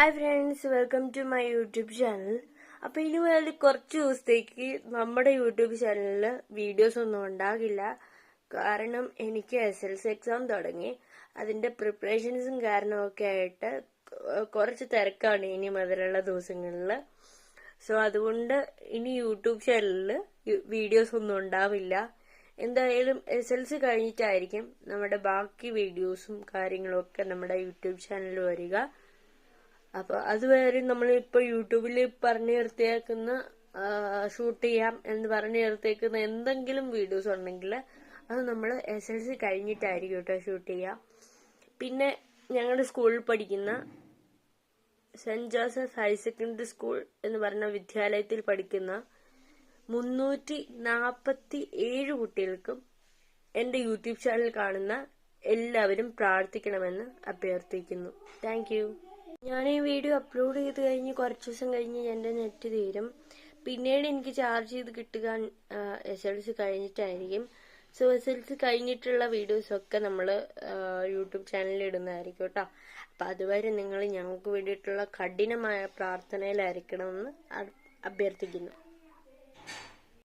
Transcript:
Hi friends welcome to my YouTube channel അപ്പോൾ ഇനി മുതൽ കുറച്ച് ദിവസത്തേക്ക് നമ്മുടെ യൂട്യൂബ് ചാനലിൽ വീഡിയോസ് ഒന്നും ഉണ്ടാകില്ല. കാരണം എനിക്ക് എസ് എൽ സി എക്സാം തുടങ്ങി. അതിന്റെ പ്രിപ്പറേഷൻസും കാരണമൊക്കെ ആയിട്ട് കുറച്ച് തിരക്കാണ് ഇനി മുതലുള്ള ദിവസങ്ങളിൽ സോ അതുകൊണ്ട് ഇനി യൂട്യൂബ് ചാനലിൽ വീഡിയോസ് ഒന്നും ഉണ്ടാവില്ല. എന്തായാലും എസ് എൽ സി കഴിഞ്ഞിട്ടായിരിക്കും നമ്മുടെ ബാക്കി വീഡിയോസും കാര്യങ്ങളും ഒക്കെ നമ്മുടെ യൂട്യൂബ് ചാനലിൽ വരിക. അപ്പൊ അതുവരെ നമ്മൾ ഇപ്പൊ യൂട്യൂബിൽ പറഞ്ഞു നിർത്തിയേക്കുന്ന ഷൂട്ട് ചെയ്യാം എന്ന് പറഞ്ഞു നിർത്തിയേക്കുന്ന എന്തെങ്കിലും വീഡിയോസ് ഉണ്ടെങ്കിൽ അത് നമ്മൾ എസ് എൽ സി കഴിഞ്ഞിട്ടായിരിക്കും കേട്ടോ ഷൂട്ട് ചെയ്യുക പിന്നെ ഞങ്ങളുടെ സ്കൂളിൽ പഠിക്കുന്ന Saint Joseph higher secondary school എന്ന് പറഞ്ഞ വിദ്യാലയത്തിൽ പഠിക്കുന്ന മുന്നൂറ്റി നാൽപ്പത്തി ഏഴ് കുട്ടികൾക്കും എന്റെ യൂട്യൂബ് ചാനൽ കാണുന്ന എല്ലാവരും പ്രാർത്ഥിക്കണമെന്ന് അഭ്യർത്ഥിക്കുന്നു. താങ്ക് ഞാൻ ഈ വീഡിയോ അപ്ലോഡ് ചെയ്ത് കഴിഞ്ഞ് കുറച്ച് ദിവസം കഴിഞ്ഞ് എന്റെ നെറ്റ് തീരും. പിന്നീട് എനിക്ക് ചാർജ് ചെയ്ത് കിട്ടുക എസ് എൽ സി കഴിഞ്ഞിട്ടായിരിക്കും. സോ എസ് എൽ സി കഴിഞ്ഞിട്ടുള്ള വീഡിയോസൊക്കെ നമ്മൾ യൂട്യൂബ് ചാനലിൽ ഇടുന്നതായിരിക്കും കേട്ടോ. അപ്പം അതുവരെ നിങ്ങൾ ഞങ്ങൾക്ക് വേണ്ടിയിട്ടുള്ള കഠിനമായ പ്രാർത്ഥനയിലായിരിക്കണമെന്ന് അഭ്യർത്ഥിക്കുന്നു.